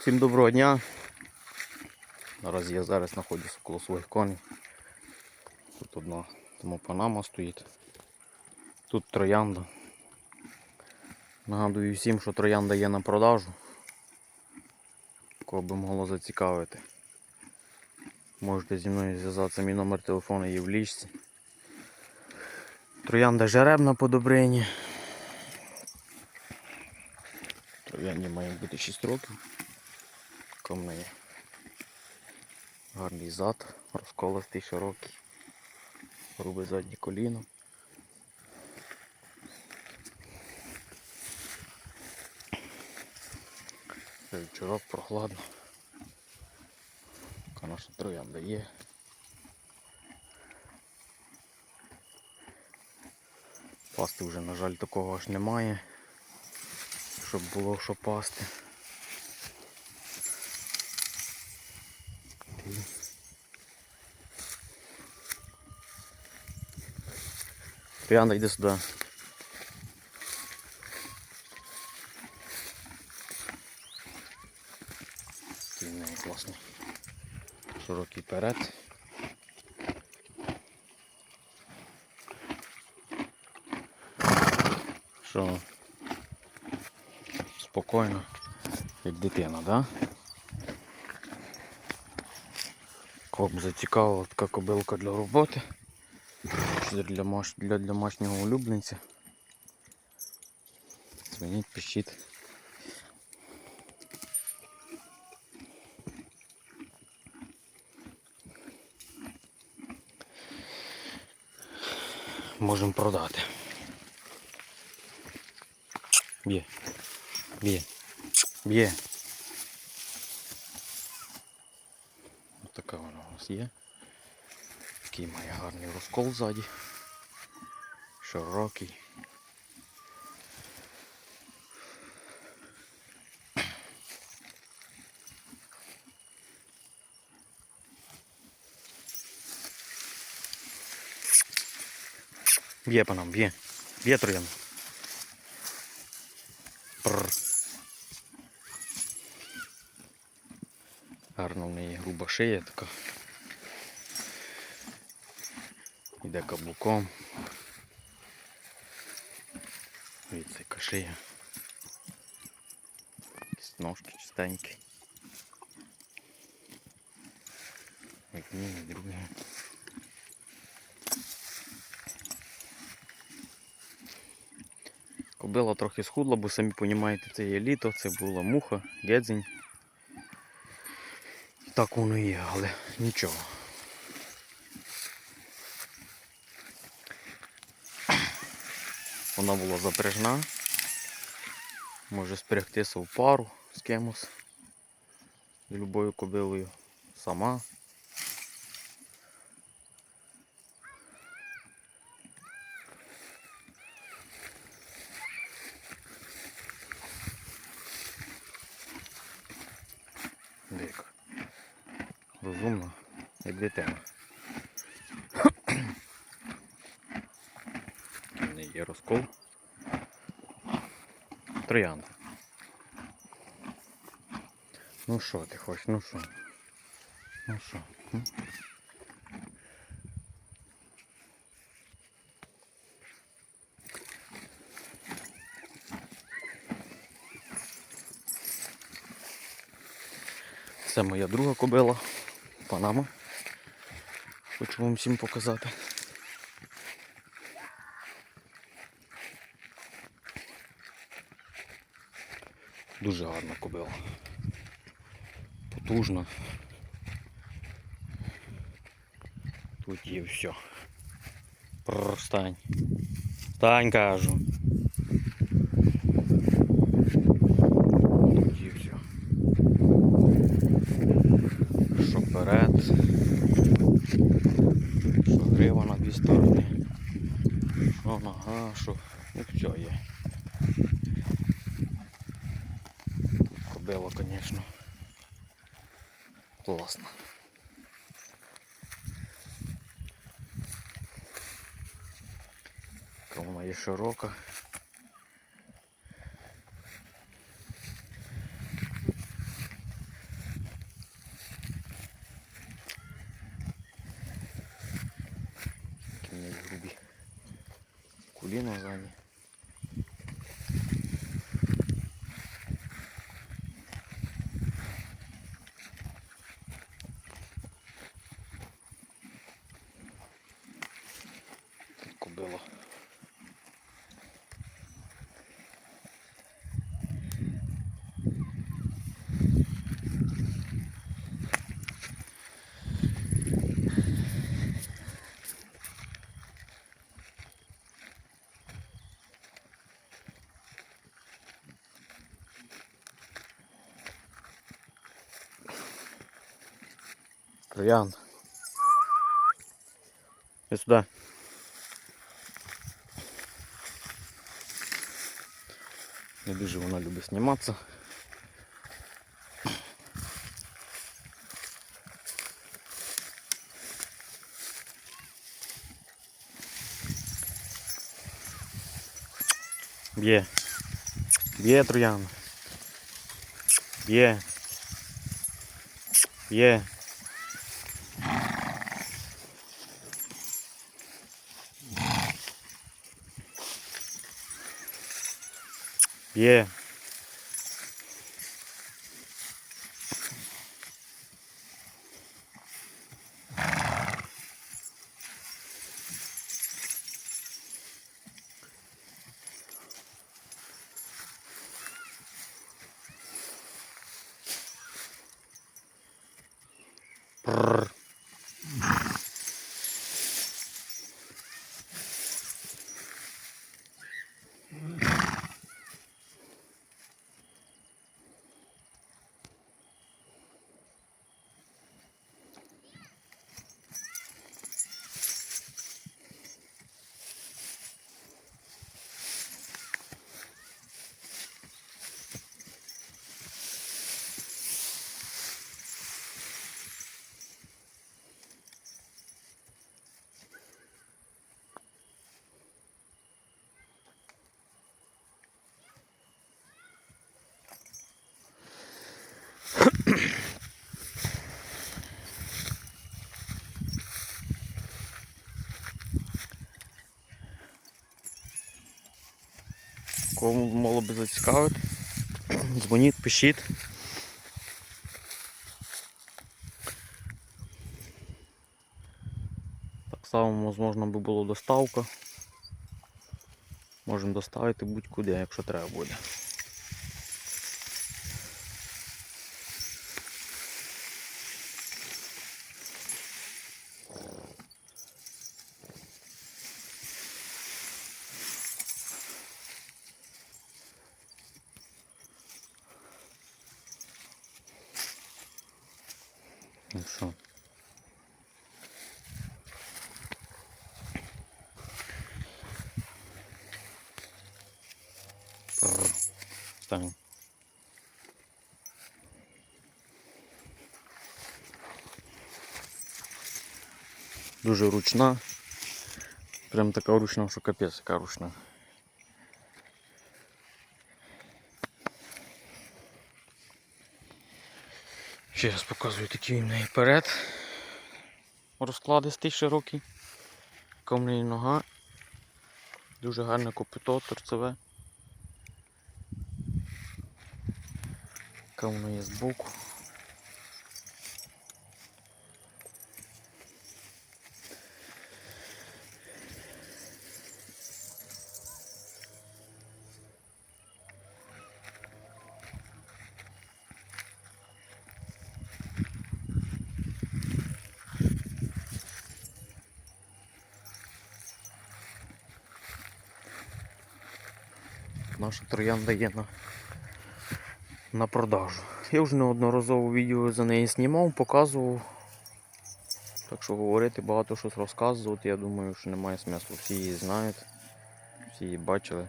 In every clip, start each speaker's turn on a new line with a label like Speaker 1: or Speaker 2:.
Speaker 1: Всім доброго дня. Наразі я зараз знаходжуся коло своїх коней. Тут одна тому панама стоїть. Тут троянда. Нагадую всім, що троянда є на продажу. Кого би могло зацікавити. Можете зі мною зв'язатися, мій номер телефону є в лічці. Троянда жеребна по добрині. Троянді має бути 6 років. Така в неї гарний зад, розколостий, широкий, грубе заднє коліно. Вечорок прохладно. Наша троянда є. Пасти вже, на жаль, такого аж немає, щоб було що пасти. Троянда, йди сюди. Класний. Широкий перед. Що спокійно, як дитина, да? Б зацікавила така кобилка для роботи. Для, для домашнього улюбленця. Дзвоніть, пишіть. Можемо продати. Б'є. Б'є. Б'є. Ось така вона у нас є. Такий має гарний розкол ззаді. Широкий. Б'є по нам, б'є. Б'є троян. Гарно в неї груба шия така. Іде каблуком. Дивіться, яка шия. Якісь ножки чистенькі. Одні, другі. Кобила трохи схудла, бо самі розумієте, це є літо, це була муха, гедзень. Так воно і є, але нічого. Вона була запряжна. Може спрягтися в пару з кимось. Любою кобилою. Сама. Дика. Розумна, як дитина. У мене є розкол. Троянда. Ну що ти хочеш, ну що? Ну що? Це моя друга кобила, Панама. Хочу вам всім показати. Дуже гарна кобила. Потужна. Тут є все. Пррр, Стань. Стань, кажу. Тут є все. Що вперед. Що грива на дві сторони. Що нога, що. Ну все є. конечно. Классно. Колона є широка. Кінець грубі. Кулі на. Троян. Иди сюда. Не дуже вона любить зніматися. Б'є. Б'є троян. Б'є. Б'є. Б'є. Прррр. Кому мало би зацікавити, дзвоніть, пишіть. Так само, можна би було доставка. Можемо доставити будь-куди, якщо треба буде. Ну що? Встань. Дуже ручна. Прям така ручна, що капець, яка ручна. Ще раз показую такий в неї перед. Розкладистий широкий. Камний нога. Дуже гарне копито торцеве. Вона є збоку. Наша троянда є на, на продажу. Я вже неодноразово відео за неї знімав, показував. Так що говорити багато щось розказувати, я думаю, що немає смислу. Всі її знають, всі її бачили.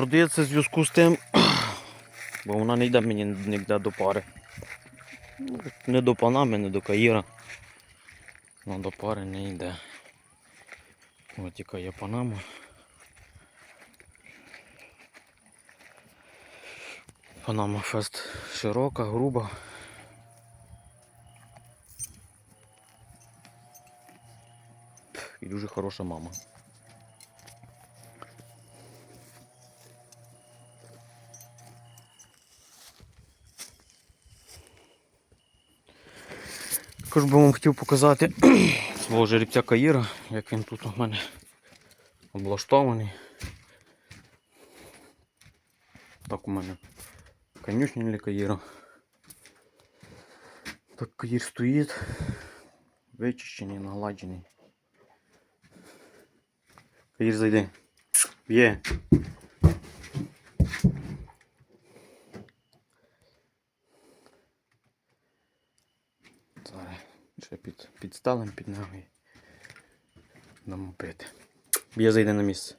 Speaker 1: Продається в зв'язку з тим, бо вона не йде мені ніде до пари. Ну, Не до Панами, не до Каїра. Вона до пари не йде. Ось яка є Панама. Панама Фест широка, груба. І дуже хороша мама. Також би вам хотів показати свого жеребця Каїра, як він тут у мене облаштований. Так у мене конюшня для Каїра. Так Каїр стоїть, вичищений, нагладжений. Каїр зайди. Є. Зараз ще під, під ноги. Дамо пити. Б'є зайде на місце.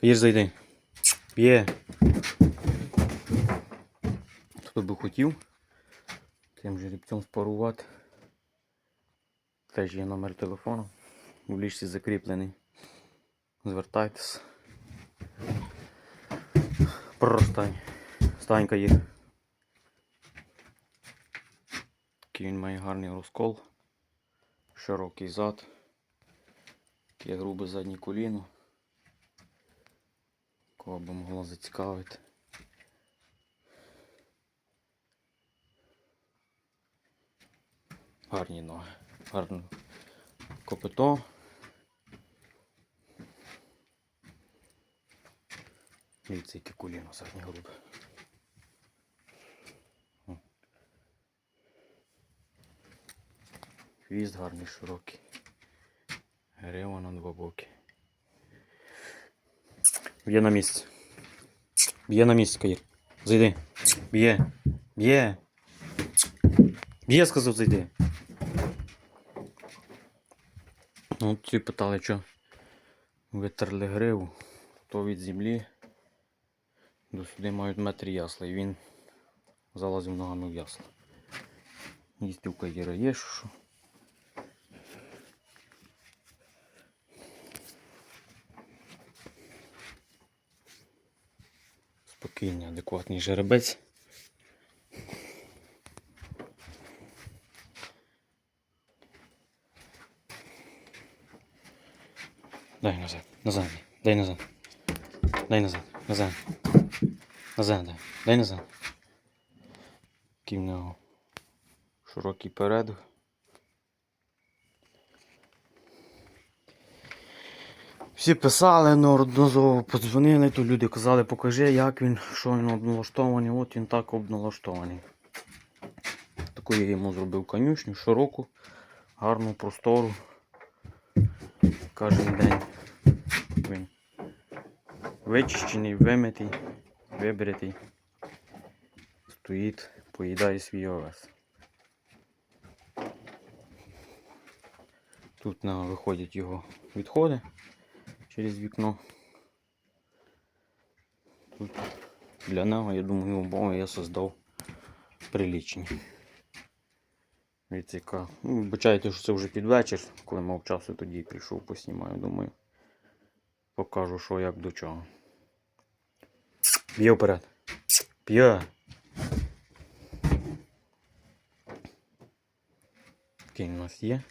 Speaker 1: Каїр зайди. Б'є. Хто би хотів тим жеребцем спарувати. Теж є номер телефону. У лічці закріплений. Звертайтесь. Простань. Стань Каїр. Такий він має гарний розкол, широкий зад, таке грубе заднє коліно. Кого би могло зацікавити. Гарні ноги, гарне копито. Дивіться, яке коліно заднє грубе. Хвіст гарний широкий. Грива на два боки. Б'є на місці. Б'є на місці, Каїр. Зайди. Б'є. Б'є. Б'є, сказав, зайди. Ну, ці питали, що витерли гриву, то від землі до сюди мають метр ясла, і він залазив ногами в ясла. Їсти у Каїра є, що. Спокійний, адекватний жеребець. Дай назад, назад, дай назад. Дай назад, назад. Назад, дай, дай назад. Який в нього широкий перед. Всі писали, ну одноразово подзвонили, то люди казали, покажи, як він, що він обналаштований. От він так обналаштований. Таку я йому зробив конюшню, широку, гарну, простору. Кожен день він вичищений, вимитий, вибритий. Стоїть, поїдає свій овес. Тут на, виходять його відходи через вікно. Тут для нього, я думаю, умови я создав прилічні. Від яка. Ну, вибачайте, що це вже під вечір, коли мав часу, тоді прийшов поснімаю, думаю. Покажу, що як до чого. Б'є вперед. Б'є. Такий у нас є.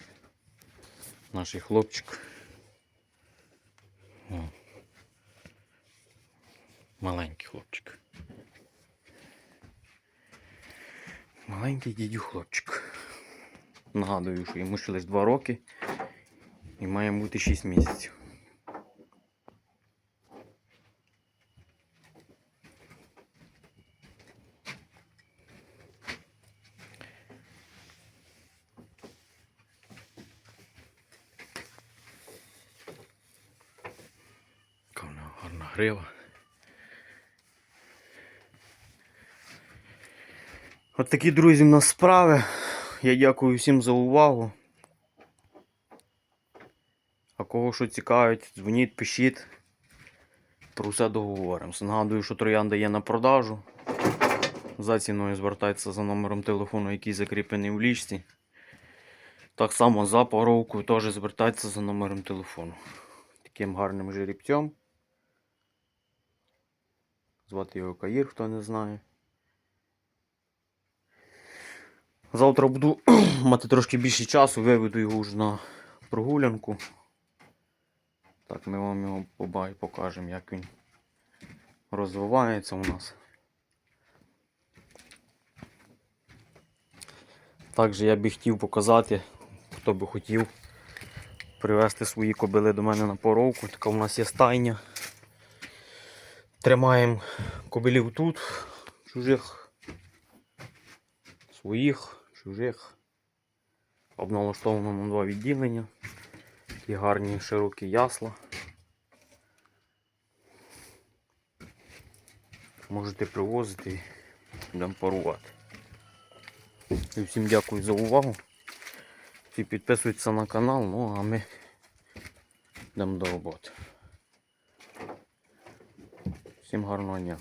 Speaker 1: Наш хлопчик. О. Маленький хлопчик. Маленький дідю хлопчик. Нагадую, що йому ще лише 2 роки і має бути 6 місяців. Яка в нього. От такі, друзі, в нас справи. Я дякую всім за увагу. А кого що цікавить, дзвоніть, пишіть. Про все договоримося. Нагадую, що троянда є на продажу. За ціною звертайтеся за номером телефону, який закріплений в лічці. Так само за поровку теж звертайтеся за номером телефону. Таким гарним жеребцем. Звати його Каїр, хто не знає. Завтра буду мати трошки більше часу, виведу його вже на прогулянку. Так, ми вам його побай, покажемо, як він розвивається у нас. Також я би хотів показати, хто би хотів привезти свої кобили до мене на поровку. Така у нас є стайня. Тримаємо кобилів тут, чужих, своїх, чужих. Обналаштовано на два відділення. Такі гарні широкі ясла. Можете привозити, будемо парувати. І всім дякую за увагу. Всі підписуйтесь на канал, ну а ми йдемо до роботи. Всім гарного дня.